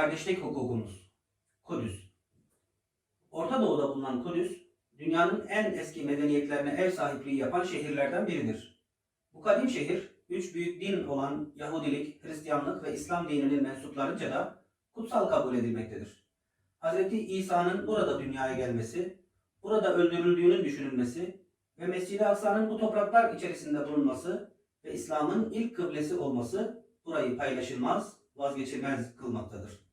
Kardeşlik hukukumuz. Kudüs. Orta Doğu'da bulunan Kudüs, dünyanın en eski medeniyetlerine ev sahipliği yapan şehirlerden biridir. Bu kadim şehir, üç büyük din olan Yahudilik, Hristiyanlık ve İslam dininin mensuplarınca da kutsal kabul edilmektedir. Hz. İsa'nın burada dünyaya gelmesi, burada öldürüldüğünün düşünülmesi ve Mescid-i Aksa'nın bu topraklar içerisinde bulunması ve İslam'ın ilk kıblesi olması burayı paylaşılmaz, vazgeçilmez kılmaktadır.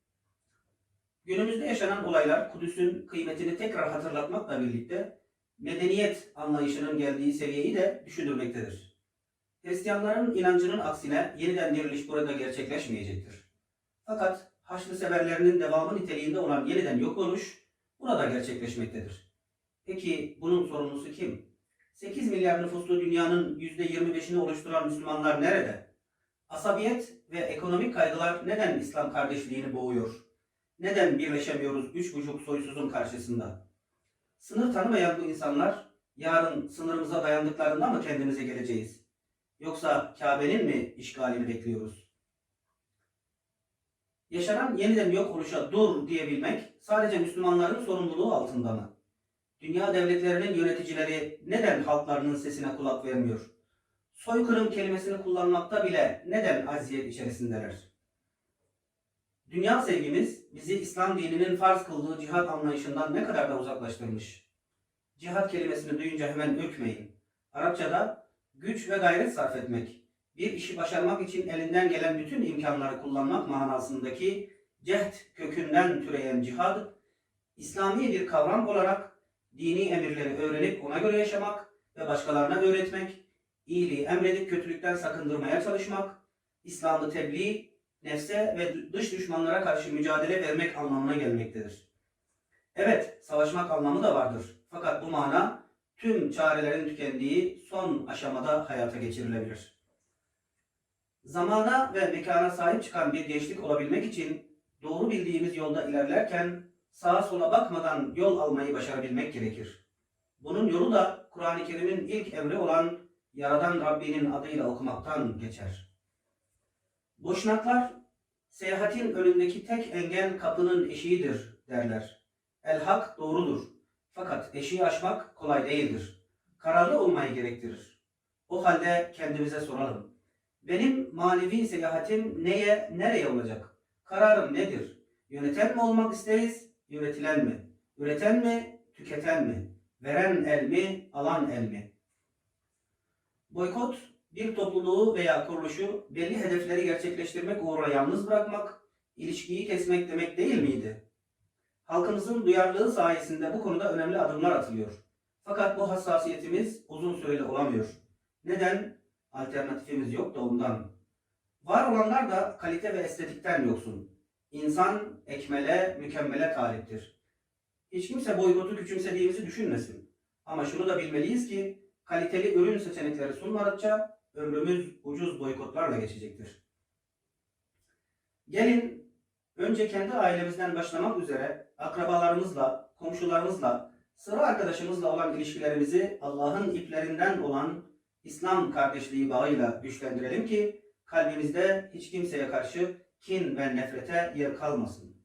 Günümüzde yaşanan olaylar Kudüs'ün kıymetini tekrar hatırlatmakla birlikte medeniyet anlayışının geldiği seviyeyi de düşündürmektedir. Hristiyanların inancının aksine yeniden diriliş burada gerçekleşmeyecektir. Fakat Haçlı severlerinin devamı niteliğinde olan yeniden yok oluş burada gerçekleşmektedir. Peki bunun sorumlusu kim? 8 milyar nüfuslu dünyanın %25'ini oluşturan Müslümanlar nerede? Asabiyet ve ekonomik kaygılar neden İslam kardeşliğini boğuyor? Neden birleşemiyoruz üç buçuk soysuzun karşısında? Sınır tanımayan bu insanlar yarın sınırımıza dayandıklarında mı kendimize geleceğiz? Yoksa Kabe'nin mi işgalini bekliyoruz? Yaşanan yeniden yok oluşa dur diyebilmek sadece Müslümanların sorumluluğu altında mı? Dünya devletlerinin yöneticileri neden halklarının sesine kulak vermiyor? Soykırım kelimesini kullanmakta bile neden aziyet içerisindeler? Dünya sevgimiz bizi İslam dininin farz kıldığı cihat anlayışından ne kadar da uzaklaştırmış. Cihat kelimesini duyunca hemen ürkmeyin. Arapçada güç ve gayret sarf etmek, bir işi başarmak için elinden gelen bütün imkanları kullanmak manasındaki cehd kökünden türeyen cihad, İslami bir kavram olarak dini emirleri öğrenip ona göre yaşamak ve başkalarına öğretmek, iyiliği emredip kötülükten sakındırmaya çalışmak, İslam'ı tebliğ, nefse ve dış düşmanlara karşı mücadele vermek anlamına gelmektedir. Evet, savaşmak anlamı da vardır. Fakat bu mana tüm çarelerin tükendiği son aşamada hayata geçirilebilir. Zamana ve mekana sahip çıkan bir gençlik olabilmek için doğru bildiğimiz yolda ilerlerken sağa sola bakmadan yol almayı başarabilmek gerekir. Bunun yolu da Kur'an-ı Kerim'in ilk emri olan Yaradan Rabbinin adıyla okumaktan geçer. Boşnaklar, seyahatin önündeki tek engel kapının eşiğidir derler. El hak doğrudur. Fakat eşiği aşmak kolay değildir. Kararlı olmayı gerektirir. O halde kendimize soralım. Benim manevi seyahatim neye, nereye olacak? Kararım nedir? Yöneten mi olmak isteriz, yönetilen mi? Üreten mi, tüketen mi? Veren el mi, alan el mi? Boykot, bir topluluğu veya kuruluşu belli hedefleri gerçekleştirmek uğruna yalnız bırakmak, ilişkiyi kesmek demek değil miydi? Halkımızın duyarlılığı sayesinde bu konuda önemli adımlar atılıyor. Fakat bu hassasiyetimiz uzun süreli olamıyor. Neden? Alternatifimiz yok da ondan. Var olanlar da kalite ve estetikten yoksun. İnsan ekmele, mükemmele taliptir. Hiç kimse boykotu küçümsediğimizi düşünmesin. Ama şunu da bilmeliyiz ki kaliteli ürün seçenekleri sunmadıkça ömrümüz ucuz boykotlarla geçecektir. Gelin önce kendi ailemizden başlamak üzere akrabalarımızla, komşularımızla, sıra arkadaşımızla olan ilişkilerimizi Allah'ın iplerinden olan İslam kardeşliği bağıyla güçlendirelim ki kalbimizde hiç kimseye karşı kin ve nefrete yer kalmasın.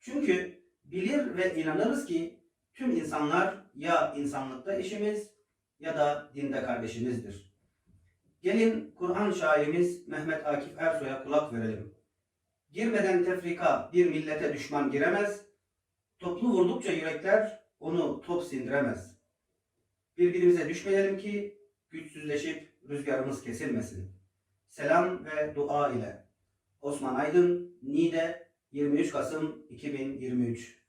Çünkü bilir ve inanırız ki tüm insanlar ya insanlıkta eşimiz ya da dinde kardeşimizdir. Gelin Kur'an şairimiz Mehmet Akif Ersoy'a kulak verelim. Girmeden tefrika bir millete düşman giremez, toplu vurdukça yürekler onu top sindiremez. Birbirimize düşmeyelim ki güçsüzleşip rüzgarımız kesilmesin. Selam ve dua ile. Osman Aydın, Niğde, 23 Kasım 2023